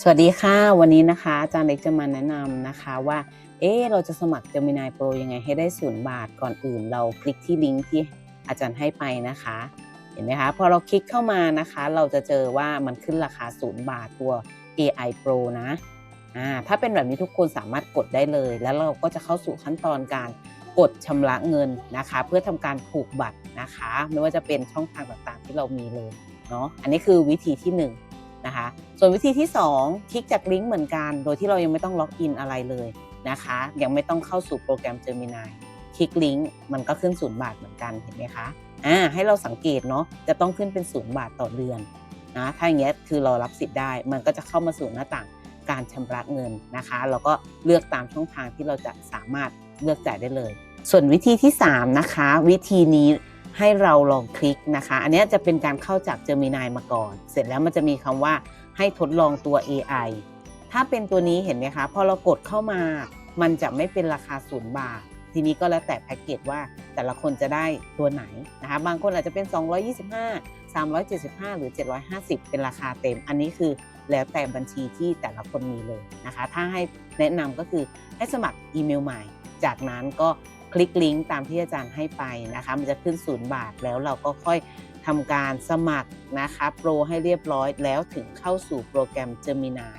สวัสดีค่ะ วันนี้นะคะอาจารย์เล็กจะมาแนะนำนะคะว่า เอ๊เราจะสมัคร Gemini Pro ยังไงให้ได้ศูนย์บาทก่อนอื่น เราคลิกที่ลิงก์ที่อาจารย์ให้ไปนะคะ เห็นไหมคะพอเราคลิกเข้ามานะคะ เราจะเจอว่ามันขึ้นราคาศูนย์บาทตัว AI Pro นะอ่าถ้าเป็นแบบนี้ทุกคนสามารถกดได้เลย แล้วเราก็จะเข้าสู่ขั้นตอนการกดชำระเงินนะคะ เพื่อทำการผูกบัตรนะคะ ไม่ว่าจะเป็นช่องทางต่างๆ ที่เรามีเลยเนาะอันนี้คือวิธีที่หนึ่งนะคะ ส่วนวิธีที่ 2 คลิกจากลิงก์เหมือนกัน โดยที่เรายังไม่ต้องล็อกอินอะไรเลยนะคะ ยังไม่ต้องเข้าสู่โปรแกรม Gemini คลิกลิงก์มันก็ขึ้นศูนย์บาทเหมือนกันเห็นไหมคะอ่าให้เราสังเกตเนาะจะต้องขึ้นเป็นศูนย์บาทต่อเดือนนะถ้าอย่างเงี้ยคือเรารับสิทธิ์ได้ มันก็จะเข้ามาสู่หน้าต่างการชำระเงินนะคะแล้วก็เลือกตามช่องทางที่เราจะสามารถเลือกจ่ายได้เลย ส่วนวิธีที่ 3 นะคะ วิธีนี้ ให้เราลองคลิกนะคะ อันนี้จะเป็นการเข้าจาก Gemini มาก่อน เสร็จแล้วมันจะมีคำว่าให้ทดลองตัว AI ถ้าเป็นตัวนี้เห็นไหมคะ พอเรากดเข้ามา มันจะไม่เป็นราคาศูนย์บาท ทีนี้ก็แล้วแต่แพ็กเกจว่าแต่ละคนจะได้ตัวไหนนะคะ บางคนอาจจะเป็น 225 375 หรือ 750 เป็นราคาเต็ม อันนี้คือแล้วแต่บัญชีที่แต่ละคนมีเลยนะคะ ถ้าให้แนะนำก็คือให้สมัครอีเมลใหม่ จากนั้นก็ ลิกลิงก์ตามที่อาจารย์ให้ไปนะคะ มันจะขึ้นศูนย์บาทแล้วเราก็ค่อยทำการสมัครนะคะโปรให้เรียบร้อยแล้วถึงเข้าสู่โปรแกรม Gemini